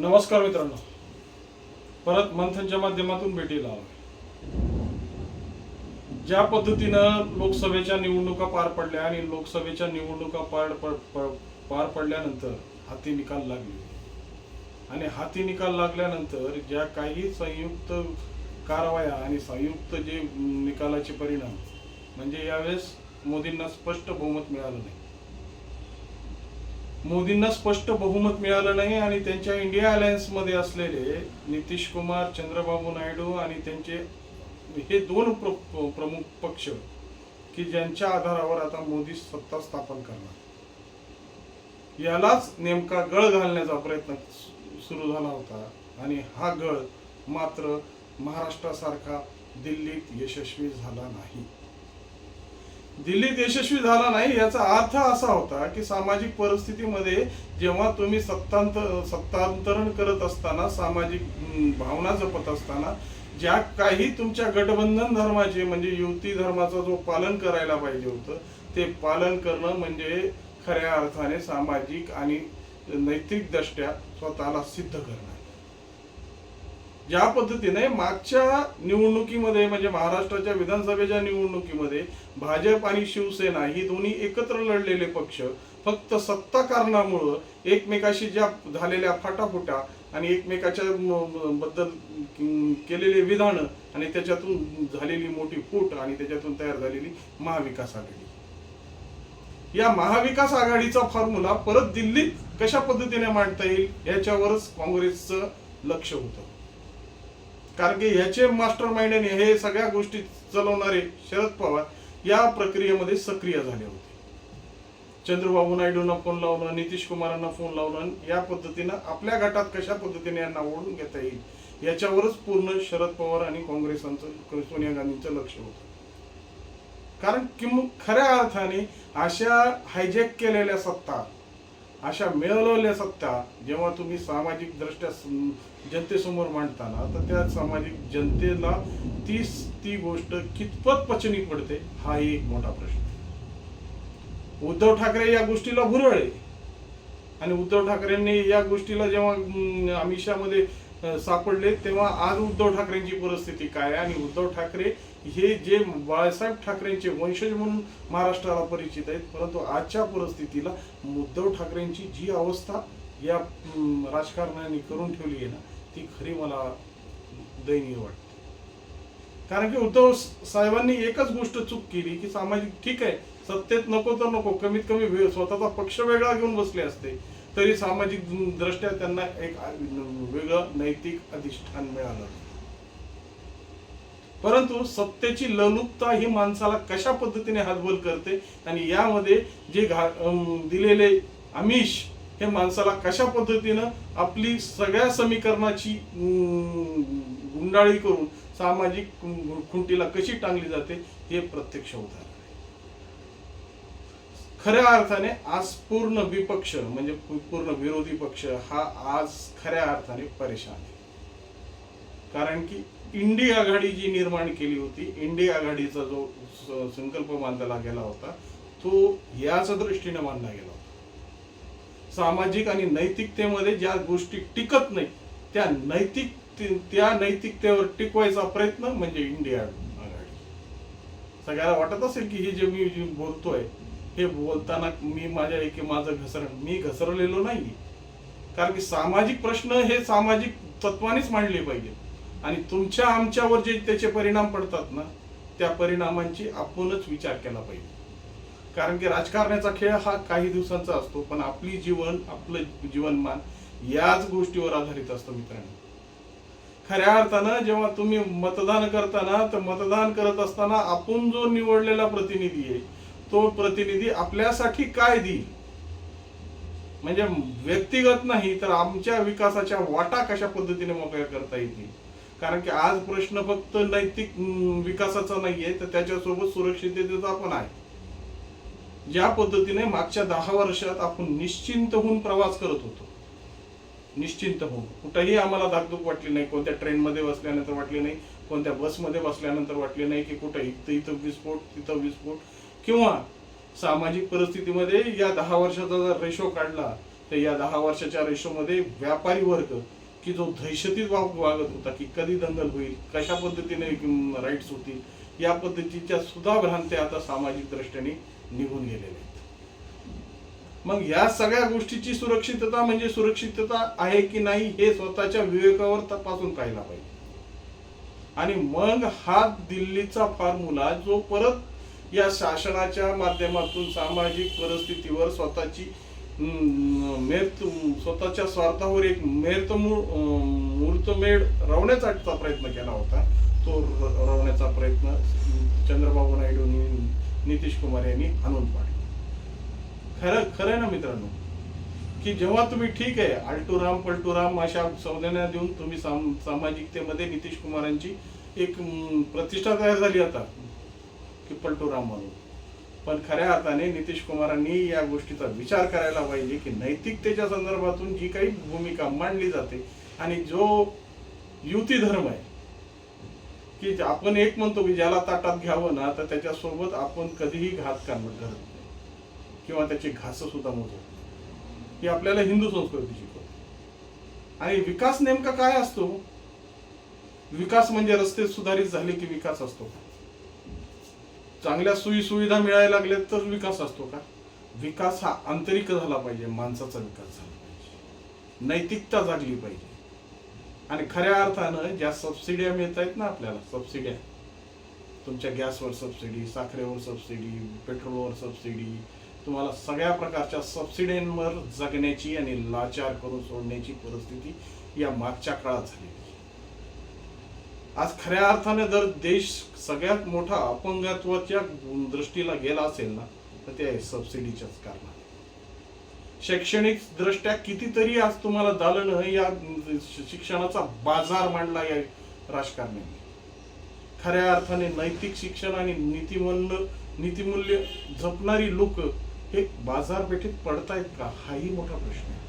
नमस्कार मित्रांनो. परत मंथनच्या माध्यमातून भेटीला आलोय. ज्या पद्धतीनं लोकसभेच्या निवडणुका पार पडल्या आणि लोकसभेच्या निवडणुका पार पार पडल्यानंतर हाती निकाल लागले. आणि हाती निकाल लागल्यानंतर ज्या काही संयुक्त कारवाया आणि संयुक्त जे निकालाचे परिणाम म्हणजे यावेळेस मोदींना स्पष्ट बहुमत मिळालं नाही. मोदींना स्पष्ट बहुमत मिळालं नाही आणि त्यांच्या इंडिया अलायन्समध्ये असलेले नितीश कुमार चंद्रबाबू नायडू आणि त्यांचे हे दोन प्र- प्रमुख पक्ष की ज्यांच्या आधारावर आता मोदी सत्ता स्थापन करणार. यालाच नेमका गळ घालण्याचा प्रयत्न सुरू झाला होता आणि हा गळ मात्र महाराष्ट्रासारखा दिल्लीत यशस्वी झाला नाही. दिल्लीत यशस्वी झाला नाही याचा अर्थ असा होता की सामाजिक परिस्थितीमध्ये जेव्हा तुम्ही सत्तांतर सत्तांतरण करत असताना सामाजिक भावना जपत असताना ज्या काही तुमच्या गठबंधन धर्माचे म्हणजे युती धर्माचा जो पालन करायला पाहिजे होतं ते पालन करणं म्हणजे खऱ्या अर्थाने सामाजिक आणि नैतिक दृष्ट्या स्वतःला सिद्ध करणं. ज्या पद्धतीने मागच्या निवडणुकीमध्ये म्हणजे महाराष्ट्राच्या विधानसभेच्या निवडणुकीमध्ये भाजप आणि शिवसेना ही दोन्ही एकत्र लढलेले पक्ष फक्त सत्ता कारणामुळं एकमेकाशी ज्या झालेल्या फाटाफुटा आणि एकमेकाच्या बद्दल केलेले विधानं आणि त्याच्यातून झालेली मोठी फूट आणि त्याच्यातून तयार झालेली महाविकास आघाडी. या महाविकास आघाडीचा फॉर्म्युला परत दिल्लीत कशा पद्धतीने मांडता येईल याच्यावरच काँग्रेसचं लक्ष होतं. कारण की ह्याचे मास्टर माइंड आणि हे सगळ्या गोष्टी चालवणारे शरद पवार या प्रक्रियेमध्ये सक्रिय झाले होते. चंद्रबाबू नायडूंना फोन लावणं नितीश कुमारांना फोन लावणं या पद्धतीनं आपल्या गटात कशा पद्धतीने यांना ओढून घेता येईल याच्यावरच पूर्ण शरद पवार आणि काँग्रेसांचं सोनिया गांधींचं लक्ष होतं. कारण किंम खऱ्या अर्थाने अशा हायजॅक केलेल्या सत्ता अशा मिळवलेल्या सत्ता जेव्हा तुम्ही सामाजिक दृष्ट्या जनतेसमोर मांडताना तर त्या सामाजिक जनतेला ती ती गोष्ट कितपत पचनी पडते हाही एक मोठा प्रश्न. उद्धव ठाकरे या गोष्टीला भुरळे आणि उद्धव ठाकरेंनी या गोष्टीला जेव्हा अमित शहामध्ये सापडले तेव्हा आज उद्धव ठाकरेंची परिस्थिती काय आणि उद्धव ठाकरे हे जे बाळासाहेब ठाकरेंचे वंशज म्हणून महाराष्ट्राला परिचित आहेत परंतु आजच्या परिस्थितीला उद्धव ठाकरेंची जी अवस्था या राजकारण्याने राजकारणाने करून ठेवली आहे ना ती खरी मला दयनीय वाटते. कारण की उद्धव साहेबांनी एकच गोष्ट चूक केली की सामाजिक ठीक आहे सत्तेत नको तर नको कमीत कमी स्वतःचा पक्ष वेगळा घेऊन बसले असते. तरी सामाजिक दृष्ट्या त्यांना एक वेगळं नैतिक अधिष्ठान मिळालं. परंतु सत्तेची ललुपता ही माणसाला कशा पद्धतीने हातबल करते आणि यामध्ये जे घा- अं, दिलेले आमिष हे माणसाला कशा पद्धतीनं आपली सगळ्या समीकरणाची गुंडाळी करून सामाजिक खुंटीला कशी टांगली जाते हे प्रत्यक्ष उदाहरण. खऱ्या अर्थाने आज पूर्ण विपक्ष म्हणजे पूर्ण विरोधी पक्ष हा आज खऱ्या अर्थाने परेशान आहे. कारण की इंडी आघाडी जी निर्माण केली होती इंडी आघाडीचा जो संकल्प मांडला गेला होता तो याच दृष्टीने मांडला गेला होता. सामाजिक आणि नैतिकतेमध्ये ज्या गोष्टी टिकत नाही त्या नैतिक त्या नैतिकतेवर टिकवायचा प्रयत्न म्हणजे इंडिया आघाडी. सगळ्याला वाटत असेल की हे जे मी बोलतोय हे बोलताना मी माझ्या एक माझं घसरण मी घसरलेलो नाही कारण की सामाजिक प्रश्न हे सामाजिक तत्वानेच मांडले पाहिजे आणि तुमच्या आमच्यावर जे त्याचे परिणाम पडतात ना त्या परिणामांची आपणच विचार केला पाहिजे. कारण की राजकारण्याचा खेळ हा काही दिवसांचा असतो पण आपली जीवन आपलं जीवनमान याच गोष्टीवर आधारित असतं मित्रांनो. खऱ्या अर्थानं जेव्हा तुम्ही मतदान करताना तर मतदान करत असताना आपण जो निवडलेला प्रतिनिधी आहे तो प्रतिनिधी आपल्यासाठी काय देईल? म्हणजे व्यक्तिगत नाही तर आमच्या विकासाच्या वाटा कशा पद्धतीने मोकळ्या करता येतील? कारण की आज प्रश्न फक्त नैतिक विकासाचा नाहीये तर त्याच्यासोबत सुरक्षिततेचा पण आहे. ज्या पद्धतीने मागच्या दहा वर्षात आपण निश्चिंत होऊन प्रवास करत होतो. निश्चिंत होऊन. कुठेही आम्हाला धाकधूक वाटली नाही कोणत्या ट्रेनमध्ये बसल्यानंतर वाटली नाही कोणत्या बसमध्ये बसल्यानंतर वाटले नाही की कुठं इथं इथं विस्फोट तिथं विस्फोट. किंवा सामाजिक परिस्थितीमध्ये या दहा वर्षाचा जर रेशो काढला तर या दहा वर्षाच्या रेशोमध्ये व्यापारी वर्ग की जो दहशतीत वाग वागत होता की कधी दंगल होईल कशा पद्धतीने राईट्स होतील या पद्धतीच्या सुद्धा भ्रांत्या आता सामाजिक दृष्ट्याने निघून गेलेल्या आहेत. मग या सगळ्या गोष्टीची सुरक्षितता म्हणजे सुरक्षितता आहे की नाही हे स्वतःच्या विवेकावर तपासून पाहायला पाहिजे. आणि मग हा दिल्लीचा फॉर्म्युला जो परत या शासनाच्या माध्यमातून सामाजिक परिस्थितीवर स्वतःची मेहत स्वतःच्या स्वार्थावर एक मेहत मूर्तमेढ रवण्याचा प्रयत्न केला होता. तो रवण्याचा प्रयत्न चंद्रबाबू नायडू नितीश कुमार यांनी आणून पाडला. खरं खरं आहे ना मित्रांनो? की जेव्हा तुम्ही ठीक आहे अल्टुराम पलटूराम अशा संज्ञा देऊन तुम्ही साम सामाजिकतेमध्ये नितीश कुमारांची एक प्रतिष्ठा तयार झाली आता. की पलटुराम म्हणून. पण खऱ्या अर्थाने नितीश कुमारांनी या गोष्टीचा विचार करायला पाहिजे की नैतिकतेच्या संदर्भातून जी काही भूमिका मांडली जाते आणि जो युती धर्म आहे की आपण एक म्हणतो की ज्याला ताटात घ्यावं ना तर त्याच्यासोबत आपण कधीही घात करत नाही. किंवा त्याची घास सुद्धा मोजत ही आपल्याला हिंदू संस्कृती शिकवते. आणि विकास नेमका काय असतो? विकास म्हणजे रस्ते सुधारित झाले की विकास असतो? चांगल्या सोयी सुविधा मिळायला लागल्या तर विकास असतो का? विकास हा आंतरिक झाला पाहिजे माणसाचा विकास झाला पाहिजे. नैतिकता जागली पाहिजे. आणि खऱ्या अर्थानं ज्या सबसिड्या मिळत आहेत ना आपल्याला सबसिड्या तुमच्या गॅसवर सबसिडी साखरेवर सबसिडी पेट्रोलवर सबसिडी तुम्हाला सगळ्या प्रकारच्या सबसिड्यांवर जगण्याची आणि लाचार करून सोडण्याची परिस्थिती या मागच्या काळात झालेली आहे. आज खऱ्या अर्थाने जर देश सगळ्यात मोठा अपंगत्वाच्या दृष्टीला गेला असेल ना तर ते आहे सबसिडीच्याच कारणाने. शैक्षणिक दृष्ट्या कितीतरी आज तुम्हाला दालन या शिक्षणाचा बाजार मांडला या राजकारण्यांनी खऱ्या अर्थाने नैतिक शिक्षण आणि नीतिमूल्य नीतिमूल्य जपणारी लोक हे बाजारपेठेत पडतायत का? हाही मोठा प्रश्न आहे.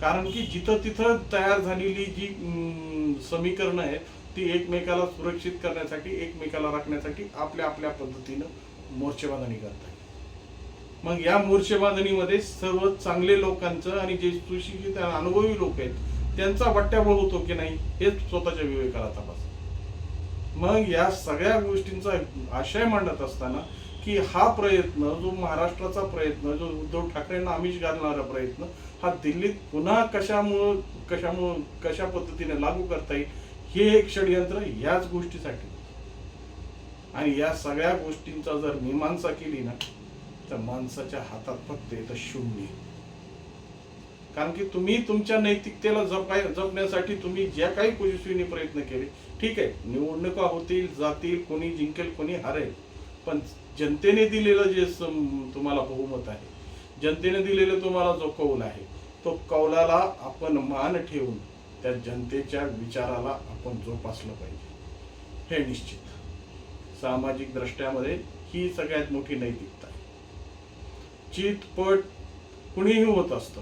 कारण की जिथं तिथं तयार झालेली जी समीकरणं आहेत ती एकमेकाला सुरक्षित करण्यासाठी एकमेकाला राखण्यासाठी आपल्या आपल्या पद्धतीनं मोर्चेबांधणी करतात मग या मोर्चेबांधणीमध्ये सर्व चांगले लोकांचं आणि जे सुशिक्षित अनुभवी लोक आहेत त्यांचा बट्ट्याबोळ होतो की नाही हे स्वतःच्या विवेकाला तपास मग या सगळ्या गोष्टींचा आशय मांडत असताना की हा प्रयत्न जो महाराष्ट्राचा प्रयत्न जो उद्धव ठाकरेंना आमिष घालणारा प्रयत्न हा दिल्लीत पुन्हा कशामुळं कशामुळं कशा पद्धतीने लागू करता येईल हे एक षडयंत्र याच गोष्टीसाठी. आणि या सगळ्या गोष्टींचा जर मीमांसा केली ना तर माणसाच्या हातात फक्त येतं शून्य कारण की तुम्ही तुमच्या नैतिकतेला जपाय जपण्यासाठी तुम्ही ज्या काही पोलिसीने प्रयत्न केले ठीक आहे निवडणुका होतील जातील कोणी जिंकेल कोणी हरेल पण जनतेने दिलेलं जे सम- तुम्हाला बहुमत आहे जनतेने दिलेलं तुम्हाला जो कौल आहे तो कौलाला आपण मान ठेवून त्या जनतेच्या विचाराला आपण जोपासलं पाहिजे. हे निश्चित. सामाजिक दृष्ट्यामध्ये ही सगळ्यात मोठी नैतिकता आहे. चितपट कुणीही होत असतं.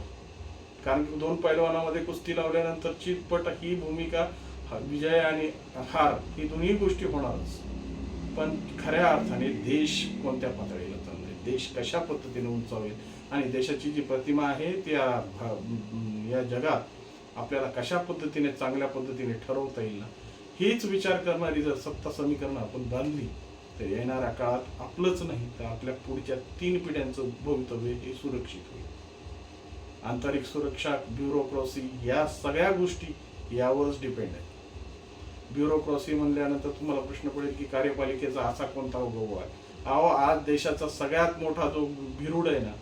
कारण की दोन पैलवानामध्ये कुस्ती लावल्यानंतर चितपट ही भूमिका हा विजय आणि हार ही दोन्ही गोष्टी होणारच. पण खऱ्या अर्थाने देश कोणत्या पातळीला चाललाय? देश कशा पद्धतीने उंचावेल? आणि देशाची जी प्रतिमा आहे त्या भा- या जगात आपल्याला कशा पद्धतीने चांगल्या पद्धतीने ठरवता येईल ना? हीच विचार करणारी जर सत्ता समीकरणं आपण बांधली तर येणाऱ्या काळात आपलंच नाही तर आपल्या पुढच्या तीन पिढ्यांचं भवितव्य हे सुरक्षित होईल. आंतरिक सुरक्षा ब्युरोक्रॉसी या सगळ्या गोष्टी यावरच डिपेंड आहेत. ब्युरोक्रॉसी म्हणल्यानंतर तुम्हाला प्रश्न पडेल की कार्यपालिकेचा असा कोणता उगव आहे? अहो आज देशाचा सगळ्यात मोठा जो भिरूड आहे ना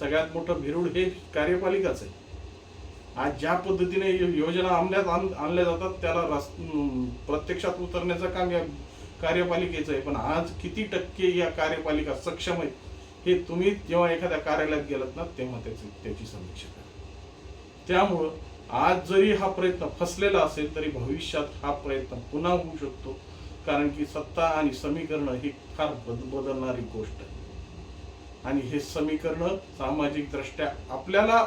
सगळ्यात मोठं भिरूड हे कार्यपालिकाच आहे. आज ज्या पद्धतीने योजना अंमलात आण- आणल्या जातात त्याला रस- प्रत्यक्षात उतरण्याचं काम या कार्यपालिकेचं आहे. पण आज किती टक्के या कार्यपालिका सक्षम आहेत हे तुम्ही जेव्हा एखाद्या कार्यालयात गेलात ना तेव्हा त्याची त्याची समीक्षा करा. त्यामुळं आज जरी हा प्रयत्न फसलेला असेल तरी भविष्यात हा प्रयत्न पुन्हा होऊ शकतो. कारण की सत्ता आणि समीकरणं ही फार बद बदलणारी गोष्ट आहे. आणि हे समीकरणं सामाजिक दृष्ट्या आपल्याला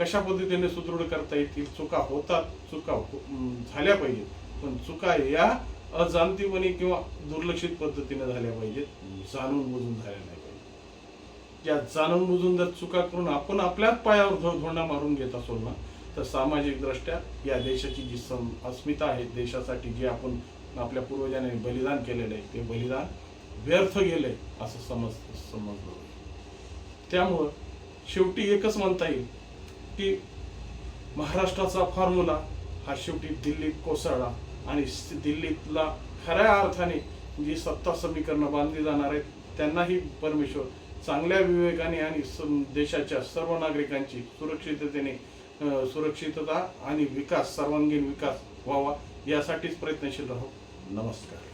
कशा पद्धतीने सुदृढ करता येतील? चुका होतात चुका हो- झाल्या पाहिजेत. पण चुका या अजाणतीपणे किंवा दुर्लक्षित पद्धतीने झाल्या पाहिजेत जाणून बुजून झाल्या नाही पाहिजे या जाणून बुजून जर चुका करून आपण आपल्याच पायावर धोरणा धोंडा मारून घेत असो ना तर सामाजिकदृष्ट्या या देशाची जी सम अस्मिता आहे देशासाठी जे आपण आपल्या पूर्वजांनी बलिदान केलेलं आहे ते बलिदान व्यर्थ गेलंय असं समज समजलं. त्यामुळं शेवटी एकच म्हणता येईल की महाराष्ट्राचा फॉर्म्युला हा शेवटी दिल्लीत कोसळला आणि दिल्लीतला खऱ्या अर्थाने जी सत्ता समीकरणं बांधली जाणार आहेत त्यांनाही परमेश्वर चांगल्या विवेकाने आणि देशाच्या सर्व नागरिकांची सुरक्षिततेने सुरक्षितता आणि विकास सर्वांगीण विकास व्हावा यासाठीच प्रयत्नशील राहू. नमस्कार.